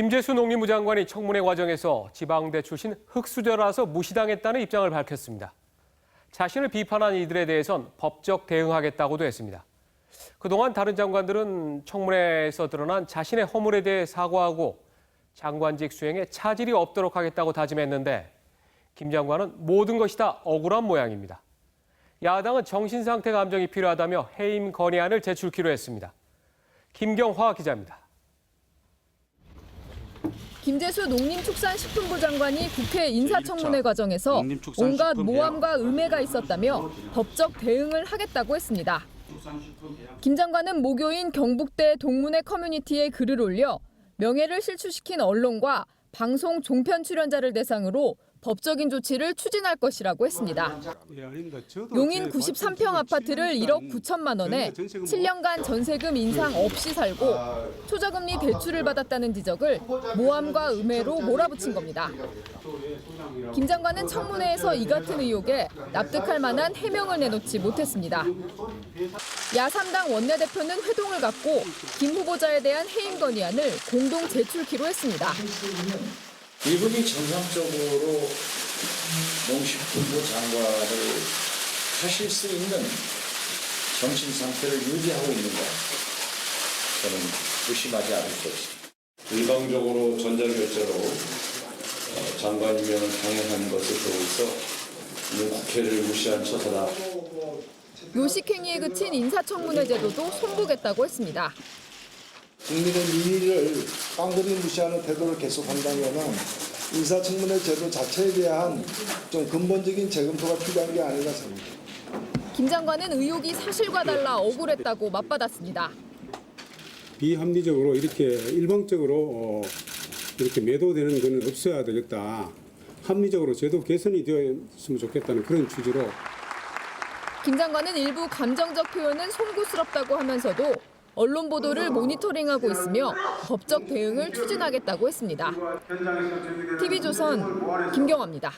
김재수 농림부 장관이 청문회 과정에서 지방대 출신 흑수저라서 무시당했다는 입장을 밝혔습니다. 자신을 비판한 이들에 대해선 법적 대응하겠다고도 했습니다. 그동안 다른 장관들은 청문회에서 드러난 자신의 허물에 대해 사과하고 장관직 수행에 차질이 없도록 하겠다고 다짐했는데 김 장관은 모든 것이 다 억울한 모양입니다. 야당은 정신상태 감정이 필요하다며 해임 건의안을 제출키로 했습니다. 김경화 기자입니다. 김재수 농림축산식품부 장관이 국회 인사청문회 과정에서 온갖. 모함과 음해가 있었다며 법적 대응을 하겠다고 했습니다. 김 장관은 모교인 경북대 동문회 커뮤니티에 글을 올려 명예를 실추시킨 언론과 방송 종편 출연자를 대상으로 법적인 조치를 추진할 것이라고 했습니다. 용인 93평 아파트를 1억 9천만 원에 7년간 전세금 인상 없이 살고 초저금리 대출을 받았다는 지적을 모함과 음해로 몰아붙인 겁니다. 김 장관은 청문회에서 이 같은 의혹에 납득할 만한 해명을 내놓지 못했습니다. 야3당 원내대표는 회동을 갖고 김 후보자에 대한 해임 건의안을 공동 제출키로 했습니다. 이분이 정상적으로 농식품부 장관을 하실 수 있는 정신 상태를 유지하고 있는 것 저는 의심하지 않을 수 없습니다. 일방적으로 전자결제로 어, 장관이면 당연한 것을 보고서 이는 국회를 무시한 처사다. 요식행위에 그친 인사청문회 제도도 손보겠다고 했습니다. 국민의 민의를 깡그리 무시하는 태도를 계속한다면 인사청문회 제도 자체에 대한 좀 근본적인 재검토가 필요한 게 아닌가 생각합니다. 김 장관은 의혹이 사실과 달라 억울했다고 맞받았습니다. 비합리적으로 이렇게 일방적으로 어, 이렇게 매도되는 것은 없어야 되겠다. 합리적으로 제도 개선이 되었으면 좋겠다는 그런 취지로 김 장관은 일부 감정적 표현은 송구스럽다고 하면서도 언론 보도를 모니터링하고 있으며 법적 대응을 추진하겠다고 했습니다. TV조선 김경화입니다.